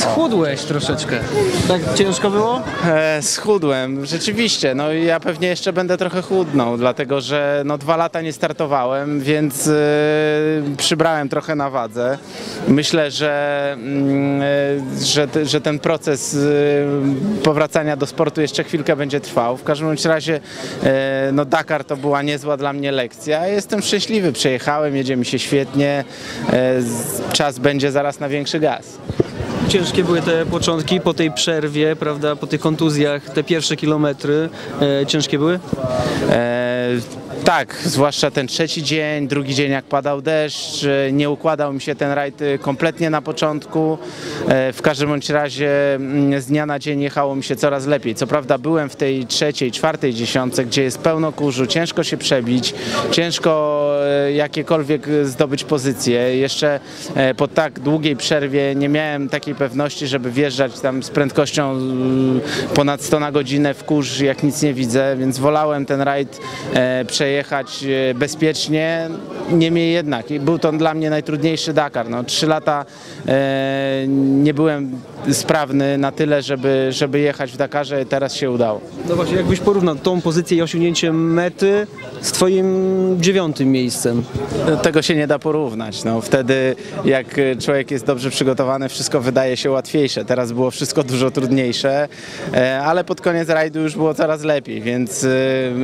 Schudłeś troszeczkę. Tak ciężko było? E, schudłem, rzeczywiście. No ja pewnie jeszcze będę trochę chudnął, dlatego że no, dwa lata nie startowałem, więc e, przybrałem trochę na wadze. Myślę, że, mm, e, że, że ten proces e, powracania do sportu jeszcze chwilkę będzie trwał. W każdym razie e, no, Dakar to była niezła dla mnie lekcja. Jestem szczęśliwy, przejechałem, jedzie mi się świetnie. E, czas będzie zaraz na większy gaz. Ciężkie były te początki po tej przerwie, prawda, po tych kontuzjach, te pierwsze kilometry. E, ciężkie były? E, tak, zwłaszcza ten trzeci dzień, drugi dzień jak padał deszcz, e, nie układał mi się ten rajd e, kompletnie na początku. E, w każdym bądź razie mm, z dnia na dzień jechało mi się coraz lepiej. Co prawda byłem w tej trzeciej, czwartej dziesiątce, gdzie jest pełno kurzu, ciężko się przebić, ciężko jakiekolwiek zdobyć pozycję. Jeszcze e, po tak długiej przerwie nie miałem takiej pewności, żeby wjeżdżać tam z prędkością ponad 100 na godzinę w kurz, jak nic nie widzę, więc wolałem ten rajd e, przejechać e, bezpiecznie. Niemniej jednak był to dla mnie najtrudniejszy Dakar. No, trzy lata e, nie byłem sprawny na tyle, żeby, żeby jechać w Dakarze, teraz się udało. No właśnie, jakbyś porównał tą pozycję i osiągnięcie mety z twoim dziewiątym miejscem? Tego się nie da porównać. No, wtedy jak człowiek jest dobrze przygotowany, wszystko wydaje się łatwiejsze. Teraz było wszystko dużo trudniejsze, e, ale pod koniec rajdu już było coraz lepiej, więc e,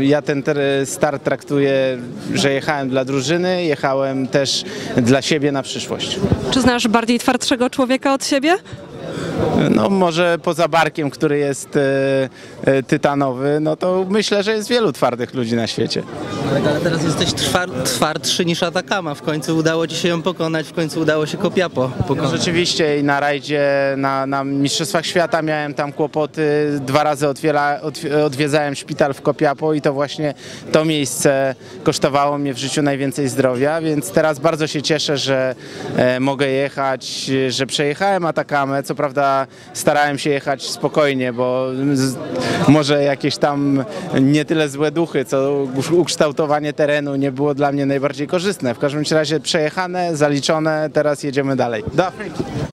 ja ten start traktuję, że jechałem dla drużyny, jechałem też dla siebie na przyszłość. Czy znasz bardziej twardszego człowieka od siebie? No może poza Barkiem, który jest e, e, tytanowy, no to myślę, że jest wielu twardych ludzi na świecie. Ale, ale teraz jesteś twar, twardszy niż Atakama. W końcu udało ci się ją pokonać, w końcu udało się Kopiapo No pokonać. rzeczywiście i na rajdzie, na, na Mistrzostwach Świata miałem tam kłopoty. Dwa razy otwiera, odwiedzałem szpital w Kopiapo i to właśnie to miejsce kosztowało mnie w życiu najwięcej zdrowia, więc teraz bardzo się cieszę, że e, mogę jechać, że przejechałem Atakamę. Co prawda starałem się jechać spokojnie, bo z, może jakieś tam nie tyle złe duchy, co ukształtowanie terenu nie było dla mnie najbardziej korzystne. W każdym razie przejechane, zaliczone, teraz jedziemy dalej. Do Afryki.